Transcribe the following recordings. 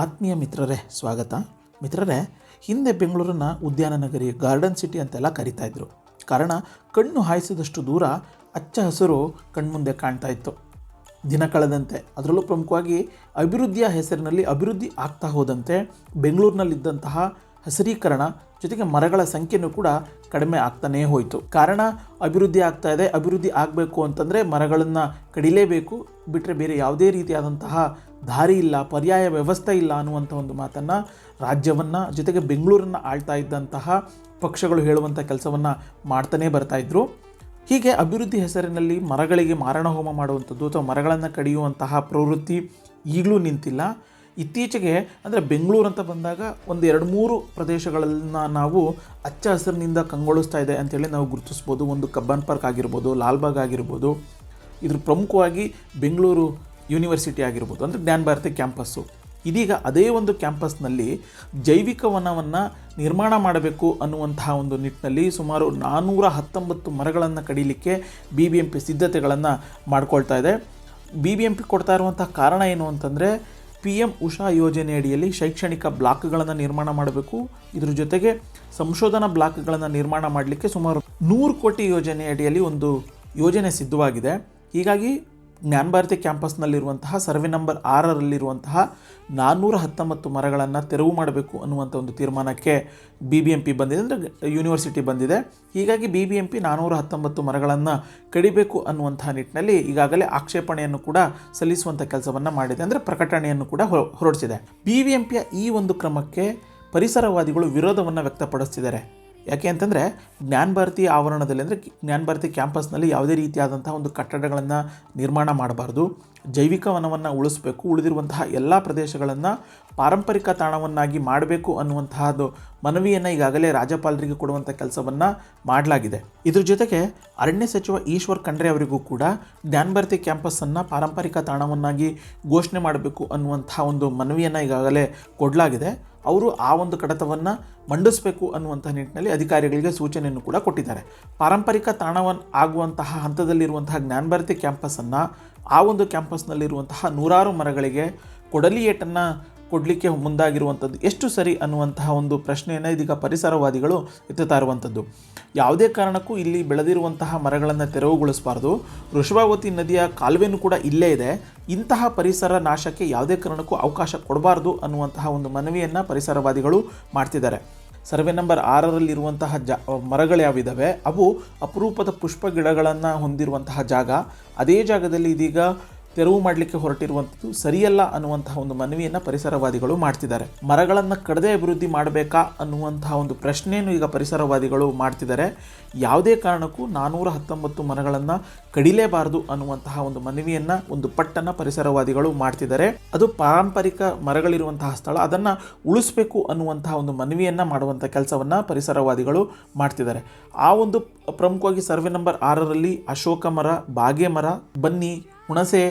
ಆತ್ಮೀಯ ಮಿತ್ರರೇ, ಸ್ವಾಗತ. ಮಿತ್ರರೇ, ಹಿಂದೆ ಬೆಂಗಳೂರನ್ನು ಉದ್ಯಾನ ನಗರಿ, ಗಾರ್ಡನ್ ಸಿಟಿ ಅಂತೆಲ್ಲ ಕರಿತಾ ಇದ್ರು. ಕಾರಣ, ಕಣ್ಣು ಹಾಯಿಸಿದಷ್ಟು ದೂರ ಹಚ್ಚ ಹಸಿರು ಕಣ್ಮುಂದೆ ಕಾಣ್ತಾ ಇತ್ತು. ದಿನ ಕಳೆದಂತೆ, ಅದರಲ್ಲೂ ಪ್ರಮುಖವಾಗಿ ಅಭಿವೃದ್ಧಿಯ ಹೆಸರಿನಲ್ಲಿ ಅಭಿವೃದ್ಧಿ ಆಗ್ತಾ ಹೋದಂತೆ ಬೆಂಗಳೂರಿನಲ್ಲಿದ್ದಂತಹ ಹಸಿರೀಕರಣ, ಜೊತೆಗೆ ಮರಗಳ ಸಂಖ್ಯೆಯೂ ಕೂಡ ಕಡಿಮೆ ಆಗ್ತಾನೇ ಹೋಯಿತು. ಕಾರಣ, ಅಭಿವೃದ್ಧಿ ಆಗ್ತಾ ಇದೆ, ಅಭಿವೃದ್ಧಿ ಆಗಬೇಕು ಅಂತಂದರೆ ಮರಗಳನ್ನು ಕಡಿಲೇಬೇಕು ಬಿಟ್ಟರೆ ಬೇರೆ ಯಾವುದೇ ರೀತಿಯಾದಂತಹ ದಾರಿ ಇಲ್ಲ, ಪರ್ಯಾಯ ವ್ಯವಸ್ಥೆ ಇಲ್ಲ ಅನ್ನುವಂಥ ಒಂದು ಮಾತನ್ನು ರಾಜ್ಯವನ್ನು, ಜೊತೆಗೆ ಬೆಂಗಳೂರನ್ನು ಆಳ್ತಾ ಇದ್ದಂತಹ ಪಕ್ಷಗಳು ಹೇಳುವಂಥ ಕೆಲಸವನ್ನು ಮಾಡ್ತಾನೇ ಬರ್ತಾಯಿದ್ರು ಹೀಗೆ ಅಭಿವೃದ್ಧಿ ಹೆಸರಿನಲ್ಲಿ ಮರಗಳಿಗೆ ಮಾರಣ ಹೋಮ ಮಾಡುವಂಥದ್ದು ಅಥವಾ ಮರಗಳನ್ನು ಕಡಿಯುವಂತಹ ಪ್ರವೃತ್ತಿ ಈಗಲೂ ನಿಂತಿಲ್ಲ. ಇತ್ತೀಚೆಗೆ ಅಂದರೆ ಬೆಂಗಳೂರು ಅಂತ ಬಂದಾಗ ಒಂದು ಎರಡು ಮೂರು ಪ್ರದೇಶಗಳನ್ನು ನಾವು ಹಚ್ಚ ಹಸಿರಿನಿಂದ ಕಂಗೊಳಿಸ್ತಾ ಇದೆ ಅಂತೇಳಿ ನಾವು ಗುರುತಿಸ್ಬೋದು. ಒಂದು ಕಬ್ಬನ್ ಪಾರ್ಕ್ ಆಗಿರ್ಬೋದು ಲಾಲ್ಬಾಗ್ ಆಗಿರ್ಬೋದು. ಇದ್ರ ಪ್ರಮುಖವಾಗಿ ಬೆಂಗಳೂರು ಯೂನಿವರ್ಸಿಟಿ ಆಗಿರ್ಬೋದು, ಅಂದರೆ ಜ್ಞಾನ ಭಾರತಿ ಕ್ಯಾಂಪಸ್ಸು ಇದೀಗ ಅದೇ ಒಂದು ಕ್ಯಾಂಪಸ್ನಲ್ಲಿ ಜೈವಿಕ ವನವನ್ನು ನಿರ್ಮಾಣ ಮಾಡಬೇಕು ಅನ್ನುವಂತಹ ಒಂದು ನಿಟ್ಟಿನಲ್ಲಿ ಸುಮಾರು ನಾನ್ನೂರ ಹತ್ತೊಂಬತ್ತು ಮರಗಳನ್ನು ಕಡಿಲಿಕ್ಕೆ ಬಿ ಬಿ ಎಂ ಪಿ ಸಿದ್ಧತೆಗಳನ್ನು ಮಾಡ್ಕೊಳ್ತಾ ಇದೆ. ಬಿ ಬಿ ಎಂ ಪಿ ಕೊಡ್ತಾ ಇರುವಂಥ ಕಾರಣ ಏನು ಅಂತಂದರೆ ಪಿ ಎಂ ಉಷಾ ಯೋಜನೆ ಅಡಿಯಲ್ಲಿ ಶೈಕ್ಷಣಿಕ ಬ್ಲಾಕ್ಗಳನ್ನು ನಿರ್ಮಾಣ ಮಾಡಬೇಕು. ಇದ್ರ ಜೊತೆಗೆ ಸಂಶೋಧನಾ ಬ್ಲಾಕ್ಗಳನ್ನು ನಿರ್ಮಾಣ ಮಾಡಲಿಕ್ಕೆ ಸುಮಾರು ನೂರು ಕೋಟಿ ಯೋಜನೆ ಅಡಿಯಲ್ಲಿ ಒಂದು ಯೋಜನೆ ಸಿದ್ಧವಾಗಿದೆ. ಹೀಗಾಗಿ ಜ್ಞಾನ ಭಾರತಿ ಕ್ಯಾಂಪಸ್ನಲ್ಲಿರುವಂತಹ ಸರ್ವೆ ನಂಬರ್ ಆರರಲ್ಲಿರುವಂತಹ ನಾನ್ನೂರ ಹತ್ತೊಂಬತ್ತು ಮರಗಳನ್ನು ತೆರವು ಮಾಡಬೇಕು ಅನ್ನುವಂಥ ಒಂದು ತೀರ್ಮಾನಕ್ಕೆ ಬಿ ಬಿ ಎಂ ಪಿ ಬಂದಿದೆ ಅಂದರೆ ಯೂನಿವರ್ಸಿಟಿ ಬಂದಿದೆ. ಹೀಗಾಗಿ ಬಿ ಬಿ ಎಂ ಪಿ ನಾನ್ನೂರ ಹತ್ತೊಂಬತ್ತು ಮರಗಳನ್ನು ಕಡಿಬೇಕು ಅನ್ನುವಂಥ ನಿಟ್ಟಿನಲ್ಲಿ ಈಗಾಗಲೇ ಆಕ್ಷೇಪಣೆಯನ್ನು ಕೂಡ ಸಲ್ಲಿಸುವಂಥ ಕೆಲಸವನ್ನು ಮಾಡಿದೆ ಅಂದರೆ ಪ್ರಕಟಣೆಯನ್ನು ಕೂಡ ಹೊರ ಹೊರಡಿಸಿದೆ. ಬಿ ಬಿ ಎಂ ಪಿಯ ಈ ಒಂದು ಕ್ರಮಕ್ಕೆ ಪರಿಸರವಾದಿಗಳು ವಿರೋಧವನ್ನು ವ್ಯಕ್ತಪಡಿಸ್ತಿದ್ದಾರೆ. ಯಾಕೆ ಅಂತಂದರೆ ಜ್ಞಾನಭಾರತಿ ಆವರಣದಲ್ಲಿ ಅಂದರೆ ಜ್ಞಾನಭಾರತಿ ಕ್ಯಾಂಪಸ್ನಲ್ಲಿ ಯಾವುದೇ ರೀತಿಯಾದಂತಹ ಒಂದು ಕಟ್ಟಡಗಳನ್ನು ನಿರ್ಮಾಣ ಮಾಡಬಾರ್ದು. ಜೈವಿಕ ವನವನ್ನು ಉಳಿಸಬೇಕು, ಉಳಿದಿರುವಂತಹ ಎಲ್ಲ ಪ್ರದೇಶಗಳನ್ನು ಪಾರಂಪರಿಕ ತಾಣವನ್ನಾಗಿ ಮಾಡಬೇಕು ಅನ್ನುವಂತಹದ್ದು ಮನವಿಯನ್ನು ಈಗಾಗಲೇ ರಾಜ್ಯಪಾಲರಿಗೆ ಕೊಡುವಂಥ ಕೆಲಸವನ್ನು ಮಾಡಲಾಗಿದೆ. ಇದ್ರ ಜೊತೆಗೆ ಅರಣ್ಯ ಸಚಿವ ಈಶ್ವರ್ ಖಂಡ್ರೆ ಅವರಿಗೂ ಕೂಡ ಜ್ಞಾನಭಾರತಿ ಕ್ಯಾಂಪಸ್ಸನ್ನು ಪಾರಂಪರಿಕ ತಾಣವನ್ನಾಗಿ ಘೋಷಣೆ ಮಾಡಬೇಕು ಅನ್ನುವಂಥ ಒಂದು ಮನವಿಯನ್ನು ಈಗಾಗಲೇ ಕೊಡಲಾಗಿದೆ. ಅವರು ಆ ಒಂದು ಕಡತವನ್ನು ಮಂಡಿಸಬೇಕು ಅನ್ನುವಂಥ ನಿಟ್ಟಿನಲ್ಲಿ ಅಧಿಕಾರಿಗಳಿಗೆ ಸೂಚನೆಯನ್ನು ಕೂಡ ಕೊಟ್ಟಿದ್ದಾರೆ. ಪಾರಂಪರಿಕ ತಾಣವನ್ ಆಗುವಂತಹ ಹಂತದಲ್ಲಿರುವಂತಹ ಜ್ಞಾನಭಾರತಿ ಕ್ಯಾಂಪಸ್ಸನ್ನು ಆ ಒಂದು ಕ್ಯಾಂಪಸ್ನಲ್ಲಿರುವಂತಹ ನೂರಾರು ಮರಗಳಿಗೆ ಕೊಡಲಿ ಏಟನ್ನು ಕೊಡಲಿಕ್ಕೆ ಮುಂದಾಗಿರುವಂಥದ್ದು. ಎಷ್ಟು ಸರಿ ಅನ್ನುವಂತಹ ಒಂದು ಪ್ರಶ್ನೆಯನ್ನು ಇದೀಗ ಪರಿಸರವಾದಿಗಳು ಎತ್ತುತ್ತಾ ಇರುವಂಥದ್ದು ಯಾವುದೇ ಕಾರಣಕ್ಕೂ ಇಲ್ಲಿ ಬೆಳೆದಿರುವಂತಹ ಮರಗಳನ್ನು ತೆರವುಗೊಳಿಸಬಾರ್ದು. ವೃಷಭಾವತಿ ನದಿಯ ಕಾಲುವೆನೂ ಕೂಡ ಇಲ್ಲೇ ಇದೆ. ಇಂತಹ ಪರಿಸರ ನಾಶಕ್ಕೆ ಯಾವುದೇ ಕಾರಣಕ್ಕೂ ಅವಕಾಶ ಕೊಡಬಾರ್ದು ಅನ್ನುವಂತಹ ಒಂದು ಮನವಿಯನ್ನು ಪರಿಸರವಾದಿಗಳು ಮಾಡ್ತಿದ್ದಾರೆ. ಸರ್ವೆ ನಂಬರ್ ಆರರಲ್ಲಿರುವಂತಹ ಜ ಮರಗಳು ಯಾವಿದ್ದಾವೆ ಅವು ಅಪರೂಪದ ಪುಷ್ಪ ಗಿಡಗಳನ್ನು ಹೊಂದಿರುವಂತಹ ಜಾಗ. ಅದೇ ಜಾಗದಲ್ಲಿ ಇದೀಗ ತೆರವು ಮಾಡಲಿಕ್ಕೆ ಹೊರಟಿರುವಂಥದ್ದು ಸರಿಯಲ್ಲ ಅನ್ನುವಂತಹ ಒಂದು ಮನವಿಯನ್ನು ಪರಿಸರವಾದಿಗಳು ಮಾಡ್ತಿದ್ದಾರೆ. ಮರಗಳನ್ನು ಕಡದೇ ಅಭಿವೃದ್ಧಿ ಮಾಡಬೇಕಾ ಅನ್ನುವಂತಹ ಒಂದು ಪ್ರಶ್ನೆಯನ್ನು ಈಗ ಪರಿಸರವಾದಿಗಳು ಮಾಡ್ತಿದ್ದಾರೆ. ಯಾವುದೇ ಕಾರಣಕ್ಕೂ ನಾನ್ನೂರ ಹತ್ತೊಂಬತ್ತು ಮರಗಳನ್ನು ಕಡಿಲೇಬಾರದು ಅನ್ನುವಂತಹ ಒಂದು ಮನವಿಯನ್ನು ಒಂದು ಪಟ್ಟನ್ನು ಪರಿಸರವಾದಿಗಳು ಮಾಡ್ತಿದ್ದಾರೆ. ಅದು ಪಾರಂಪರಿಕ ಮರಗಳಿರುವಂತಹ ಸ್ಥಳ, ಅದನ್ನು ಉಳಿಸಬೇಕು ಅನ್ನುವಂತಹ ಒಂದು ಮನವಿಯನ್ನು ಮಾಡುವಂಥ ಕೆಲಸವನ್ನು ಪರಿಸರವಾದಿಗಳು ಮಾಡ್ತಿದ್ದಾರೆ. ಆ ಒಂದು ಪ್ರಮುಖವಾಗಿ ಸರ್ವೆ ನಂಬರ್ ಆರರಲ್ಲಿ ಅಶೋಕ ಮರ, ಬಾಗೆ ಮರ, ಬನ್ನಿ ಹುಣಸೆ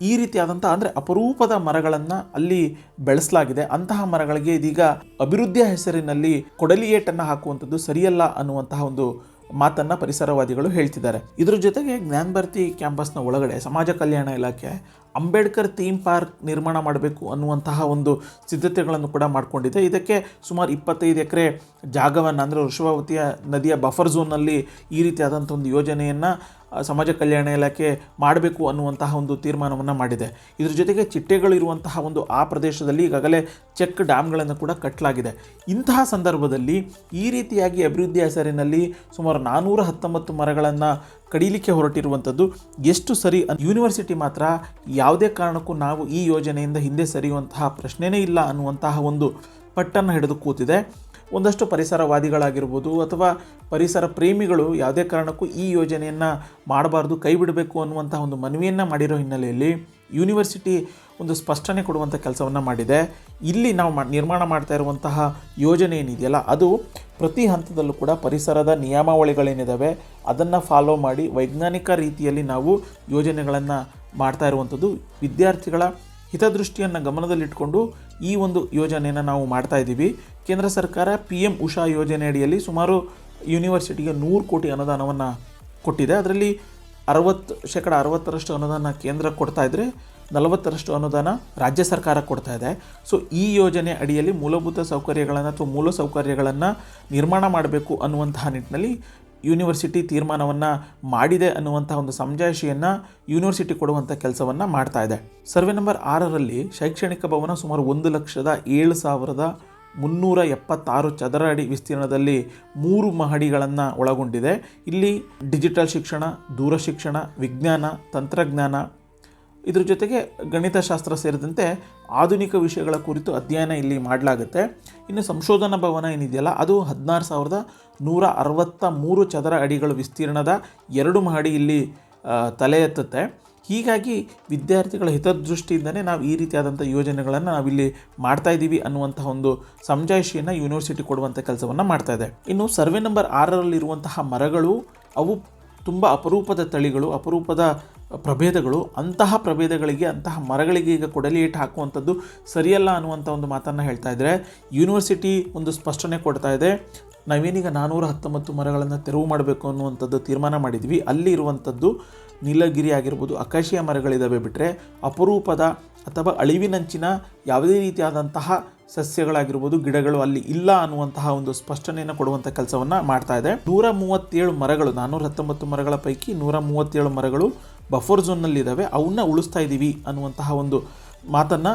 ಈ ರೀತಿಯಾದಂಥ ಅಂದರೆ ಅಪರೂಪದ ಮರಗಳನ್ನು ಅಲ್ಲಿ ಬೆಳೆಸಲಾಗಿದೆ. ಅಂತಹ ಮರಗಳಿಗೆ ಇದೀಗ ಅಭಿವೃದ್ಧಿಯ ಹೆಸರಿನಲ್ಲಿ ಕೊಡಲಿಯೇಟನ್ನು ಹಾಕುವಂಥದ್ದು ಸರಿಯಲ್ಲ ಅನ್ನುವಂತಹ ಒಂದು ಮಾತನ್ನು ಪರಿಸರವಾದಿಗಳು ಹೇಳ್ತಿದ್ದಾರೆ. ಇದರ ಜೊತೆಗೆ ಜ್ಞಾನಭರ್ತಿ ಕ್ಯಾಂಪಸ್ನ ಒಳಗಡೆ ಸಮಾಜ ಕಲ್ಯಾಣ ಇಲಾಖೆ, ಅಂಬೇಡ್ಕರ್ ಥೀಮ್ ಪಾರ್ಕ್ ನಿರ್ಮಾಣ ಮಾಡಬೇಕು ಅನ್ನುವಂತಹ ಒಂದು ಸಿದ್ಧತೆಗಳನ್ನು ಕೂಡ ಮಾಡಿಕೊಂಡಿದೆ. ಇದಕ್ಕೆ ಸುಮಾರು ಇಪ್ಪತ್ತೈದು ಎಕರೆ ಜಾಗವನ್ನು ಅಂದರೆ ವೃಷಭಾವತಿಯ ನದಿಯ ಬಫರ್ ಝೋನ್ನಲ್ಲಿ ಈ ರೀತಿಯಾದಂಥ ಒಂದು ಯೋಜನೆಯನ್ನು ಸಮಾಜ ಕಲ್ಯಾಣ ಇಲಾಖೆ ಮಾಡಬೇಕು ಅನ್ನುವಂತಹ ಒಂದು ತೀರ್ಮಾನವನ್ನು ಮಾಡಿದೆ. ಇದ್ರ ಜೊತೆಗೆ ಚಿಟ್ಟೆಗಳು ಇರುವಂತಹ ಒಂದು ಆ ಪ್ರದೇಶದಲ್ಲಿ ಈಗಾಗಲೇ ಚೆಕ್ ಡ್ಯಾಮ್ಗಳನ್ನು ಕೂಡ ಕಟ್ಟಲಾಗಿದೆ ಇಂತಹ ಸಂದರ್ಭದಲ್ಲಿ ಈ ರೀತಿಯಾಗಿ ಅಭಿವೃದ್ಧಿ ಹೆಸರಿನಲ್ಲಿ ಸುಮಾರು ನಾನ್ನೂರ ಹತ್ತೊಂಬತ್ತು ಮರಗಳನ್ನು ಕಡಿಲಿಕ್ಕೆ ಹೊರಟಿರುವಂಥದ್ದು ಎಷ್ಟು ಸರಿ ಯೂನಿವರ್ಸಿಟಿ ಮಾತ್ರ ಯಾವುದೇ ಕಾರಣಕ್ಕೂ ನಾವು ಈ ಯೋಜನೆಯಿಂದ ಹಿಂದೆ ಸರಿಯುವಂತಹ ಪ್ರಶ್ನೆನೇ ಇಲ್ಲ ಅನ್ನುವಂತಹ ಒಂದು ಪಟ್ಟನ್ನು ಹಿಡಿದು ಕೂತಿದೆ. ಒಂದಷ್ಟು ಪರಿಸರವಾದಿಗಳಾಗಿರ್ಬೋದು ಅಥವಾ ಪರಿಸರ ಪ್ರೇಮಿಗಳು ಯಾವುದೇ ಕಾರಣಕ್ಕೂ ಈ ಯೋಜನೆಯನ್ನು ಮಾಡಬಾರ್ದು ಕೈ ಬಿಡಬೇಕು ಅನ್ನುವಂಥ ಒಂದು ಮನವಿಯನ್ನು ಮಾಡಿರೋ ಹಿನ್ನೆಲೆಯಲ್ಲಿ ಯೂನಿವರ್ಸಿಟಿ ಒಂದು ಸ್ಪಷ್ಟನೆ ಕೊಡುವಂಥ ಕೆಲಸವನ್ನು ಮಾಡಿದೆ. ಇಲ್ಲಿ ನಾವು ನಿರ್ಮಾಣ ಮಾಡ್ತಾ ಇರುವಂತಹ ಯೋಜನೆ ಏನಿದೆಯಲ್ಲ, ಅದು ಪ್ರತಿ ಹಂತದಲ್ಲೂ ಕೂಡ ಪರಿಸರದ ನಿಯಮಾವಳಿಗಳೇನಿದ್ದಾವೆ ಅದನ್ನು ಫಾಲೋ ಮಾಡಿ ವೈಜ್ಞಾನಿಕ ರೀತಿಯಲ್ಲಿ ನಾವು ಯೋಜನೆಗಳನ್ನು ಮಾಡ್ತಾ ಇರುವಂಥದ್ದು. ವಿದ್ಯಾರ್ಥಿಗಳ ಹಿತದೃಷ್ಟಿಯನ್ನು ಗಮನದಲ್ಲಿಟ್ಟುಕೊಂಡು ಈ ಒಂದು ಯೋಜನೆಯನ್ನು ನಾವು ಮಾಡ್ತಾ ಇದ್ದೀವಿ. ಕೇಂದ್ರ ಸರ್ಕಾರ ಪಿ ಎಂ ಉಷಾ ಯೋಜನೆ ಅಡಿಯಲ್ಲಿ ಸುಮಾರು ಯೂನಿವರ್ಸಿಟಿಗೆ ನೂರು ಕೋಟಿ ಅನುದಾನವನ್ನು ಕೊಟ್ಟಿದೆ. ಅದರಲ್ಲಿ ಅರವತ್ತು ಶೇಕಡ ಅರವತ್ತರಷ್ಟು ಅನುದಾನ ಕೇಂದ್ರ ಕೊಡ್ತಾ ಇದ್ದರೆ ನಲವತ್ತರಷ್ಟು ಅನುದಾನ ರಾಜ್ಯ ಸರ್ಕಾರ ಕೊಡ್ತಾ ಇದೆ. ಸೊ ಈ ಯೋಜನೆ ಅಡಿಯಲ್ಲಿ ಮೂಲಭೂತ ಸೌಕರ್ಯಗಳನ್ನು ಅಥವಾ ಮೂಲ ಸೌಕರ್ಯಗಳನ್ನು ನಿರ್ಮಾಣ ಮಾಡಬೇಕು ಅನ್ನುವಂತಹ ನಿಟ್ಟಿನಲ್ಲಿ ಯೂನಿವರ್ಸಿಟಿ ತೀರ್ಮಾನವನ್ನು ಮಾಡಿದೆ ಅನ್ನುವಂಥ ಒಂದು ಸಮಜಾಯಿಷಿಯನ್ನು ಯೂನಿವರ್ಸಿಟಿ ಕೊಡುವಂಥ ಕೆಲಸವನ್ನು ಮಾಡ್ತಾ ಇದೆ. ಸರ್ವೆ ನಂಬರ್ ಆರರಲ್ಲಿ ಶೈಕ್ಷಣಿಕ ಭವನ ಸುಮಾರು ಒಂದು ಲಕ್ಷದ ಏಳು ಸಾವಿರದ ಮುನ್ನೂರ ಎಪ್ಪತ್ತಾರು ಚದರ ಅಡಿ ವಿಸ್ತೀರ್ಣದಲ್ಲಿ ಮೂರು ಮಹಡಿಗಳನ್ನು ಒಳಗೊಂಡಿದೆ. ಇಲ್ಲಿ ಡಿಜಿಟಲ್ ಶಿಕ್ಷಣ, ದೂರ ಶಿಕ್ಷಣ, ವಿಜ್ಞಾನ, ತಂತ್ರಜ್ಞಾನ, ಇದ್ರ ಜೊತೆಗೆ ಗಣಿತಶಾಸ್ತ್ರ ಸೇರಿದಂತೆ ಆಧುನಿಕ ವಿಷಯಗಳ ಕುರಿತು ಅಧ್ಯಯನ ಇಲ್ಲಿ ಮಾಡಲಾಗುತ್ತೆ. ಇನ್ನು ಸಂಶೋಧನಾ ಭವನ ಏನಿದೆಯಲ್ಲ, ಅದು ಹದಿನಾರು ಸಾವಿರದ ನೂರ ಅರವತ್ತ ಮೂರು ಚದರ ಅಡಿಗಳು ವಿಸ್ತೀರ್ಣದ ಎರಡು ಮಹಡಿ ಇಲ್ಲಿ ತಲೆ ಎತ್ತುತ್ತೆ. ಹೀಗಾಗಿ ವಿದ್ಯಾರ್ಥಿಗಳ ಹಿತದೃಷ್ಟಿಯಿಂದನೇ ನಾವು ಈ ರೀತಿಯಾದಂಥ ಯೋಜನೆಗಳನ್ನು ನಾವಿಲ್ಲಿ ಮಾಡ್ತಾ ಇದ್ದೀವಿ ಅನ್ನುವಂತಹ ಒಂದು ಸಮಜಾಯಿಷಿಯನ್ನು ಯೂನಿವರ್ಸಿಟಿ ಕೊಡುವಂಥ ಕೆಲಸವನ್ನು ಮಾಡ್ತಾ ಇದೆ. ಇನ್ನು ಸರ್ವೆ ನಂಬರ್ ಆರರಲ್ಲಿರುವಂತಹ ಮರಗಳು, ಅವು ತುಂಬ ಅಪರೂಪದ ತಳಿಗಳು, ಅಪರೂಪದ ಪ್ರಭೇದಗಳು, ಅಂತಹ ಪ್ರಭೇದಗಳಿಗೆ, ಅಂತಹ ಮರಗಳಿಗೆ ಈಗ ಕೊಡಲಿ ಏಟು ಹಾಕುವಂಥದ್ದು ಸರಿಯಲ್ಲ ಅನ್ನುವಂಥ ಒಂದು ಮಾತನ್ನು ಹೇಳ್ತಾ ಇದ್ದಾರೆ ಯೂನಿವರ್ಸಿಟಿ ಒಂದು ಸ್ಪಷ್ಟನೆ ಕೊಡ್ತಾ ಇದೆ. ನಾವೇನೀಗ ನಾನ್ನೂರ ಹತ್ತೊಂಬತ್ತು ಮರಗಳನ್ನು ತೆರವು ಮಾಡಬೇಕು ಅನ್ನುವಂಥದ್ದು ತೀರ್ಮಾನ ಮಾಡಿದ್ವಿ. ಅಲ್ಲಿ ಇರುವಂಥದ್ದು ನೀಲಗಿರಿ ಆಗಿರ್ಬೋದು, ಅಕಾಶಿಯ ಮರಗಳಿದ್ದಾವೆ ಬಿಟ್ಟರೆ ಅಪರೂಪದ ಅಥವಾ ಅಳಿವಿನಂಚಿನ ಯಾವುದೇ ರೀತಿಯಾದಂತಹ ಸಸ್ಯಗಳಾಗಿರ್ಬೋದು, ಗಿಡಗಳು ಅಲ್ಲಿ ಇಲ್ಲ ಅನ್ನುವಂತಹ ಒಂದು ಸ್ಪಷ್ಟನೆಯನ್ನು ಕೊಡುವಂಥ ಕೆಲಸವನ್ನು ಮಾಡ್ತಾ ಇದೆ. ನೂರ ಮೂವತ್ತೇಳು ಮರಗಳು ನಾನ್ನೂರ ಹತ್ತೊಂಬತ್ತು ಮರಗಳ ಪೈಕಿ ನೂರ ಮೂವತ್ತೇಳು ಮರಗಳು ಬಫರ್ ಝೋನ್ನಲ್ಲಿದ್ದಾವೆ ಅವನ್ನ ಉಳಿಸ್ತಾ ಇದ್ದೀವಿ ಅನ್ನುವಂತಹ ಒಂದು ಮಾತನ್ನು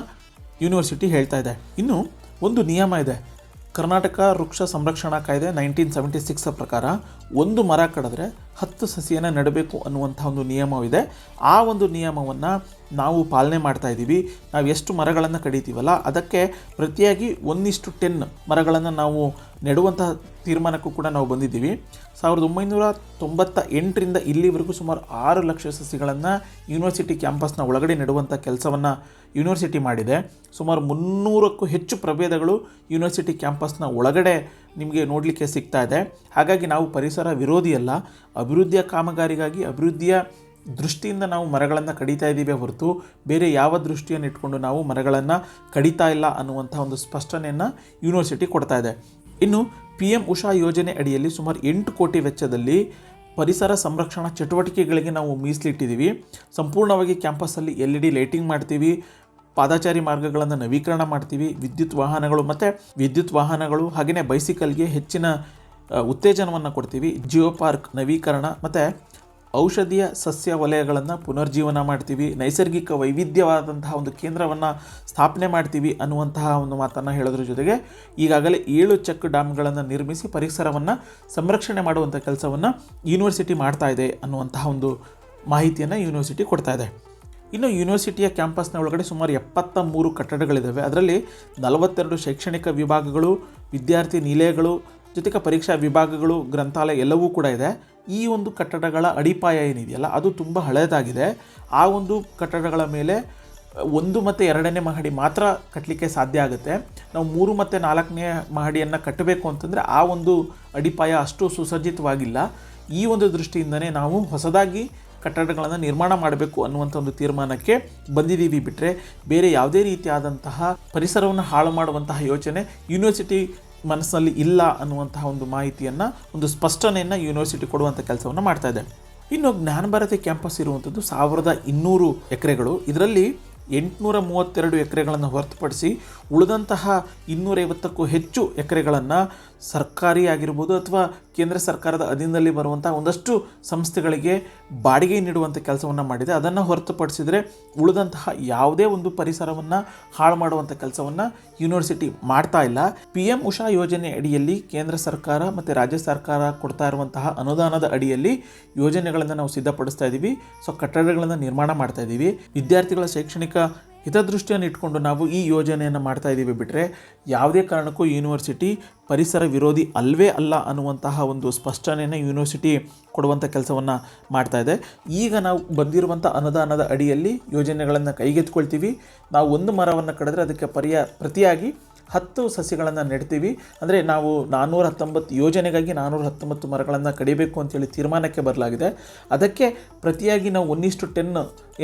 ಯೂನಿವರ್ಸಿಟಿ ಹೇಳ್ತಾ ಇದೆ. ಇನ್ನು ಒಂದು ನಿಯಮ ಇದೆ. ಕರ್ನಾಟಕ ವೃಕ್ಷ ಸಂರಕ್ಷಣಾ ಕಾಯ್ದೆ ನೈನ್ಟೀನ್ ಸೆವೆಂಟಿ ಸಿಕ್ಸ್ ಪ್ರಕಾರ ಒಂದು ಮರ ಕಡಿದ್ರೆ ಹತ್ತು ಸಸಿಯನ್ನು ನೆಡಬೇಕು ಅನ್ನುವಂಥ ಒಂದು ನಿಯಮವಿದೆ. ಆ ಒಂದು ನಿಯಮವನ್ನು ನಾವು ಪಾಲನೆ ಮಾಡ್ತಾ ಇದ್ದೀವಿ. ನಾವು ಎಷ್ಟು ಮರಗಳನ್ನು ಕಡಿತೀವಲ್ಲ, ಅದಕ್ಕೆ ಪ್ರತಿಯಾಗಿ ಒಂದಿಷ್ಟು ಟೆನ್ ಮರಗಳನ್ನು ನಾವು ನೆಡುವಂಥ ತೀರ್ಮಾನಕ್ಕೂ ಕೂಡ ನಾವು ಬಂದಿದ್ದೀವಿ. ಸಾವಿರದ ಒಂಬೈನೂರ ತೊಂಬತ್ತ ಎಂಟರಿಂದ ಇಲ್ಲಿವರೆಗೂ ಸುಮಾರು ಆರು ಲಕ್ಷ ಸಸಿಗಳನ್ನು ಯೂನಿವರ್ಸಿಟಿ ಕ್ಯಾಂಪಸ್ನ ಒಳಗಡೆ ನೆಡುವಂಥ ಕೆಲಸವನ್ನು ಯೂನಿವರ್ಸಿಟಿ ಮಾಡಿದೆ. ಸುಮಾರು ಮುನ್ನೂರಕ್ಕೂ ಹೆಚ್ಚು ಪ್ರಭೇದಗಳು ಯೂನಿವರ್ಸಿಟಿ ಕ್ಯಾಂಪಸ್ನ ಒಳಗಡೆ ನಿಮಗೆ ನೋಡಲಿಕ್ಕೆ ಸಿಗ್ತಾ ಇದೆ. ಹಾಗಾಗಿ ನಾವು ಪರಿಸರ ವಿರೋಧಿಯಲ್ಲ ಅಭಿವೃದ್ಧಿಯ ಕಾಮಗಾರಿಗಾಗಿ ಅಭಿವೃದ್ಧಿಯ ದೃಷ್ಟಿಯಿಂದ ನಾವು ಮರಗಳನ್ನು ಕಡಿತಾ ಇದ್ದೀವಿ ಹೊರತು ಬೇರೆ ಯಾವ ದೃಷ್ಟಿಯನ್ನು ಇಟ್ಕೊಂಡು ನಾವು ಮರಗಳನ್ನು ಕಡಿತಾ ಇಲ್ಲ ಅನ್ನುವಂಥ ಒಂದು ಸ್ಪಷ್ಟನೆಯನ್ನು ಯೂನಿವರ್ಸಿಟಿ ಕೊಡ್ತಾ ಇದೆ. ಇನ್ನು ಪಿ ಎಂ ಉಷಾ ಯೋಜನೆ ಅಡಿಯಲ್ಲಿ ಸುಮಾರು ಎಂಟು ಕೋಟಿ ವೆಚ್ಚದಲ್ಲಿ ಪರಿಸರ ಸಂರಕ್ಷಣಾ ಚಟುವಟಿಕೆಗಳಿಗೆ ನಾವು ಮೀಸಲಿಟ್ಟಿದ್ದೀವಿ. ಸಂಪೂರ್ಣವಾಗಿ ಕ್ಯಾಂಪಸ್ಸಲ್ಲಿ ಎಲ್ ಇ ಡಿ ಲೈಟಿಂಗ್ ಮಾಡ್ತೀವಿ. ಪಾದಚಾರಿ ಮಾರ್ಗಗಳನ್ನು ನವೀಕರಣ ಮಾಡ್ತೀವಿ. ವಿದ್ಯುತ್ ವಾಹನಗಳು ಮತ್ತು ವಿದ್ಯುತ್ ವಾಹನಗಳು ಹಾಗೆಯೇ ಬೈಸಿಕಲ್ಗೆ ಹೆಚ್ಚಿನ ಉತ್ತೇಜನವನ್ನು ಕೊಡ್ತೀವಿ. ಜಿಯೋ ಪಾರ್ಕ್ ನವೀಕರಣ ಮತ್ತು ಔಷಧೀಯ ಸಸ್ಯ ವಲಯಗಳನ್ನು ಪುನರ್ಜೀವನ ಮಾಡ್ತೀವಿ. ನೈಸರ್ಗಿಕ ವೈವಿಧ್ಯವಾದಂತಹ ಒಂದು ಕೇಂದ್ರವನ್ನು ಸ್ಥಾಪನೆ ಮಾಡ್ತೀವಿ ಅನ್ನುವಂತಹ ಒಂದು ಮಾತನ್ನು ಹೇಳೋದ್ರ ಜೊತೆಗೆ ಈಗಾಗಲೇ ಏಳು ಚೆಕ್ ಡ್ಯಾಮ್ಗಳನ್ನು ನಿರ್ಮಿಸಿ ಪರಿಸರವನ್ನು ಸಂರಕ್ಷಣೆ ಮಾಡುವಂಥ ಕೆಲಸವನ್ನು ಯೂನಿವರ್ಸಿಟಿ ಮಾಡ್ತಾ ಇದೆ ಅನ್ನುವಂತಹ ಒಂದು ಮಾಹಿತಿಯನ್ನು ಯೂನಿವರ್ಸಿಟಿ ಕೊಡ್ತಾ ಇದೆ. ಇನ್ನು ಯೂನಿವರ್ಸಿಟಿಯ ಕ್ಯಾಂಪಸ್ನ ಒಳಗಡೆ ಸುಮಾರು ಎಪ್ಪತ್ತ ಮೂರು ಕಟ್ಟಡಗಳಿದ್ದಾವೆ ಅದರಲ್ಲಿ ನಲವತ್ತೆರಡು ಶೈಕ್ಷಣಿಕ ವಿಭಾಗಗಳು, ವಿದ್ಯಾರ್ಥಿ ನಿಲಯಗಳು, ಜೊತೆಗೆ ಪರೀಕ್ಷಾ ವಿಭಾಗಗಳು, ಗ್ರಂಥಾಲಯ ಎಲ್ಲವೂ ಕೂಡ ಇದೆ. ಈ ಒಂದು ಕಟ್ಟಡಗಳ ಅಡಿಪಾಯ ಏನಿದೆಯಲ್ಲ, ಅದು ತುಂಬ ಹಳೆಯದಾಗಿದೆ ಆ ಒಂದು ಕಟ್ಟಡಗಳ ಮೇಲೆ ಒಂದು ಮತ್ತು ಎರಡನೇ ಮಹಡಿ ಮಾತ್ರ ಕಟ್ಟಲಿಕ್ಕೆ ಸಾಧ್ಯ ಆಗುತ್ತೆ. ನಾವು ಮೂರು ಮತ್ತು ನಾಲ್ಕನೇ ಮಹಡಿಯನ್ನು ಕಟ್ಟಬೇಕು ಅಂತಂದರೆ ಆ ಒಂದು ಅಡಿಪಾಯ ಅಷ್ಟು ಸುಸಜ್ಜಿತವಾಗಿಲ್ಲ. ಈ ಒಂದು ದೃಷ್ಟಿಯಿಂದನೇ ನಾವು ಹೊಸದಾಗಿ ಕಟ್ಟಡಗಳನ್ನು ನಿರ್ಮಾಣ ಮಾಡಬೇಕು ಅನ್ನುವಂಥ ಒಂದು ತೀರ್ಮಾನಕ್ಕೆ ಬಂದಿದ್ದೀವಿ ಬಿಟ್ಟರೆ ಬೇರೆ ಯಾವುದೇ ರೀತಿಯಾದಂತಹ ಪರಿಸರವನ್ನು ಹಾಳು ಮಾಡುವಂತಹ ಯೋಚನೆ ಯೂನಿವರ್ಸಿಟಿ ಮನಸ್ಸಿನಲ್ಲಿ ಇಲ್ಲ ಅನ್ನುವಂತಹ ಒಂದು ಮಾಹಿತಿಯನ್ನು, ಒಂದು ಸ್ಪಷ್ಟನೆಯನ್ನು ಯೂನಿವರ್ಸಿಟಿ ಕೊಡುವಂಥ ಕೆಲಸವನ್ನು ಮಾಡ್ತಾ ಇದೆ. ಇನ್ನು ಜ್ಞಾನ ಭಾರತಿ ಕ್ಯಾಂಪಸ್ ಇರುವಂಥದ್ದು ಸಾವಿರದ ಇನ್ನೂರು ಎಕರೆಗಳು. ಇದರಲ್ಲಿ ಎಂಟುನೂರ ಮೂವತ್ತೆರಡು ಎಕರೆಗಳನ್ನು ಹೊರತುಪಡಿಸಿ ಉಳಿದಂತಹ ಇನ್ನೂರೈವತ್ತಕ್ಕೂ ಹೆಚ್ಚು ಎಕರೆಗಳನ್ನು ಸರ್ಕಾರಿ ಆಗಿರ್ಬೋದು ಅಥವಾ ಕೇಂದ್ರ ಸರ್ಕಾರದ ಅಧೀನದಲ್ಲಿ ಬರುವಂಥ ಒಂದಷ್ಟು ಸಂಸ್ಥೆಗಳಿಗೆ ಬಾಡಿಗೆ ನೀಡುವಂಥ ಕೆಲಸವನ್ನು ಮಾಡಿದೆ. ಅದನ್ನು ಹೊರತುಪಡಿಸಿದರೆ ಉಳಿದಂತಹ ಯಾವುದೇ ಒಂದು ಪರಿಸರವನ್ನು ಹಾಳು ಮಾಡುವಂಥ ಕೆಲಸವನ್ನು ಯೂನಿವರ್ಸಿಟಿ ಮಾಡ್ತಾ ಇಲ್ಲ. ಪಿ ಎಂ ಉಷಾ ಯೋಜನೆ ಅಡಿಯಲ್ಲಿ ಕೇಂದ್ರ ಸರ್ಕಾರ ಮತ್ತು ರಾಜ್ಯ ಸರ್ಕಾರ ಕೊಡ್ತಾ ಇರುವಂತಹ ಅನುದಾನದ ಅಡಿಯಲ್ಲಿ ಯೋಜನೆಗಳನ್ನು ನಾವು ಸಿದ್ಧಪಡಿಸ್ತಾ ಇದ್ದೀವಿ ಸೊ ಕಟ್ಟಡಗಳನ್ನು ನಿರ್ಮಾಣ ಮಾಡ್ತಾ ಇದ್ದೀವಿ ವಿದ್ಯಾರ್ಥಿಗಳ ಶೈಕ್ಷಣಿಕ ಹಿತದೃಷ್ಟಿಯನ್ನು ಇಟ್ಕೊಂಡು ನಾವು ಈ ಯೋಜನೆಯನ್ನು ಮಾಡ್ತಾ ಇದ್ದೀವಿ ಬಿಟ್ಟರೆ ಯಾವುದೇ ಕಾರಣಕ್ಕೂ ಯೂನಿವರ್ಸಿಟಿ ಪರಿಸರ ವಿರೋಧಿ ಅಲ್ವೇ ಅಲ್ಲ ಅನ್ನುವಂತಹ ಒಂದು ಸ್ಪಷ್ಟನೆಯನ್ನು ಯೂನಿವರ್ಸಿಟಿ ಕೊಡುವಂಥ ಕೆಲಸವನ್ನು ಮಾಡ್ತಾ ಇದೆ. ಈಗ ನಾವು ಬಂದಿರುವಂಥ ಅನುದಾನದ ಅಡಿಯಲ್ಲಿ ಯೋಜನೆಗಳನ್ನು ಕೈಗೆತ್ಕೊಳ್ತೀವಿ ನಾವು ಒಂದು ಮರವನ್ನು ಕಡಿದ್ರೆ ಅದಕ್ಕೆ ಪರ್ಯಾ, ಪ್ರತಿಯಾಗಿ ಹತ್ತು ಸಸಿಗಳನ್ನು ನೆಡ್ತೀವಿ. ಅಂದರೆ ನಾವು ನಾನ್ನೂರ ಹತ್ತೊಂಬತ್ತು ಯೋಜನೆಗಾಗಿ ನಾನ್ನೂರ ಹತ್ತೊಂಬತ್ತು ಮರಗಳನ್ನು ಕಡಿಬೇಕು ಅಂತೇಳಿ ತೀರ್ಮಾನಕ್ಕೆ ಬರಲಾಗಿದೆ. ಅದಕ್ಕೆ ಪ್ರತಿಯಾಗಿ ನಾವು ಒಂದಿಷ್ಟು ಟೆನ್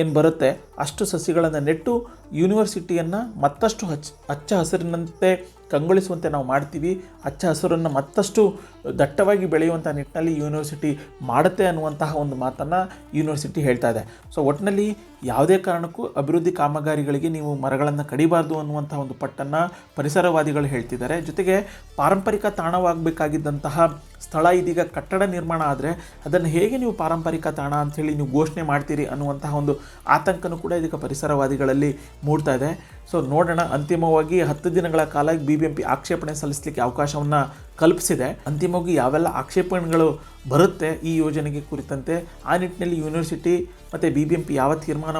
ಏನು ಬರುತ್ತೆ ಅಷ್ಟು ಸಸಿಗಳನ್ನು ನೆಟ್ಟು ಯೂನಿವರ್ಸಿಟಿಯನ್ನು ಮತ್ತಷ್ಟು ಹಚ್ ಹಚ್ಚ ಹಸಿರಿನಂತೆ ಕಂಗೊಳಿಸುವಂತೆ ನಾವು ಮಾಡ್ತೀವಿ. ಹಚ್ಚ ಹಸಿರನ್ನು ಮತ್ತಷ್ಟು ದಟ್ಟವಾಗಿ ಬೆಳೆಯುವಂಥ ನಿಟ್ಟಿನಲ್ಲಿ ಯೂನಿವರ್ಸಿಟಿ ಮಾಡುತ್ತೆ ಅನ್ನುವಂತಹ ಒಂದು ಮಾತನ್ನು ಯೂನಿವರ್ಸಿಟಿ ಹೇಳ್ತಾ ಇದೆ. ಸೊ ಒಟ್ಟಿನಲ್ಲಿ ಯಾವುದೇ ಕಾರಣಕ್ಕೂ ಅಭಿವೃದ್ಧಿ ಕಾಮಗಾರಿಗಳಿಗೆ ನೀವು ಮರಗಳನ್ನು ಕಡಿಬಾರ್ದು ಅನ್ನುವಂಥ ಒಂದು ಪಟ್ಟನ್ನು ಪರಿಸರವಾದಿಗಳು ಹೇಳ್ತಿದ್ದಾರೆ. ಜೊತೆಗೆ ಪಾರಂಪರಿಕ ತಾಣವಾಗಬೇಕಾಗಿದ್ದಂತಹ ಸ್ಥಳ ಇದೀಗ ಕಟ್ಟಡ ನಿರ್ಮಾಣ ಆದರೆ ಅದನ್ನು ಹೇಗೆ ನೀವು ಪಾರಂಪರಿಕ ತಾಣ ಅಂಥೇಳಿ ನೀವು ಘೋಷಣೆ ಮಾಡ್ತೀರಿ ಅನ್ನುವಂತಹ ಒಂದು ಆತಂಕನೂ ಕೂಡ ಇದಕ್ಕೆ ಪರಿಸರವಾದಿಗಳಲ್ಲಿ ಮೂಡ್ತಾ ಇದೆ. ಸೊ ನೋಡೋಣ. ಅಂತಿಮವಾಗಿ ಹತ್ತು ದಿನಗಳ ಕಾಲ ಬಿ ಬಿ ಎಂ ಪಿ ಆಕ್ಷೇಪಣೆ ಸಲ್ಲಿಸಲಿಕ್ಕೆ ಅವಕಾಶವನ್ನು ಕಲ್ಪಿಸಿದೆ. ಅಂತಿಮವಾಗಿ ಯಾವೆಲ್ಲ ಆಕ್ಷೇಪಣೆಗಳು ಬರುತ್ತೆ ಈ ಯೋಜನೆಗೆ ಕುರಿತಂತೆ, ಆ ನಿಟ್ಟಿನಲ್ಲಿ ಯೂನಿವರ್ಸಿಟಿ ಮತ್ತು ಬಿ ಬಿ ಎಂ ಪಿ ಯಾವ ತೀರ್ಮಾನ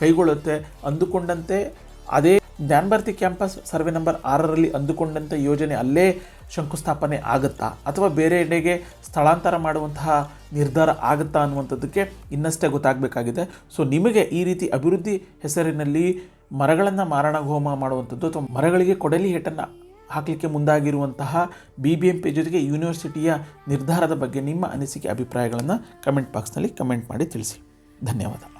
ಕೈಗೊಳ್ಳುತ್ತೆ ಅಂದುಕೊಂಡಂತೆ, ಅದೇ ಜ್ಞಾನಭಾರತಿ ಕ್ಯಾಂಪಸ್ ಸರ್ವೆ ನಂಬರ್ ಆರರಲ್ಲಿ ಅಂದುಕೊಂಡಂಥ ಯೋಜನೆ ಅಲ್ಲೇ ಶಂಕುಸ್ಥಾಪನೆ ಆಗುತ್ತಾ? ಅಥವಾ ಬೇರೆ ಎಡೆಗೆ ಸ್ಥಳಾಂತರ ಮಾಡುವಂತಹ ನಿರ್ಧಾರ ಆಗುತ್ತಾ ಅನ್ನುವಂಥದ್ದಕ್ಕೆ ಇನ್ನಷ್ಟೇ ಗೊತ್ತಾಗಬೇಕಾಗಿದೆ. ಸೊ ನಿಮಗೆ ಈ ರೀತಿ ಅಭಿವೃದ್ಧಿ ಹೆಸರಿನಲ್ಲಿ ಮರಗಳನ್ನು ಮಾರಣ ಹೋಮ ಮಾಡುವಂಥದ್ದು ಅಥವಾ ಮರಗಳಿಗೆ ಕೊಡಲಿ ಹೇಟನ್ನು ಹಾಕಲಿಕ್ಕೆ ಮುಂದಾಗಿರುವಂತಹ ಬಿ ಬಿ ಎಂ ಪಿ ಜೊತೆಗೆ ಯೂನಿವರ್ಸಿಟಿಯ ನಿರ್ಧಾರದ ಬಗ್ಗೆ ನಿಮ್ಮ ಅನಿಸಿಕೆ, ಅಭಿಪ್ರಾಯಗಳನ್ನು ಕಮೆಂಟ್ ಬಾಕ್ಸ್ನಲ್ಲಿ ಕಮೆಂಟ್ ಮಾಡಿ ತಿಳಿಸಿ. ಧನ್ಯವಾದ.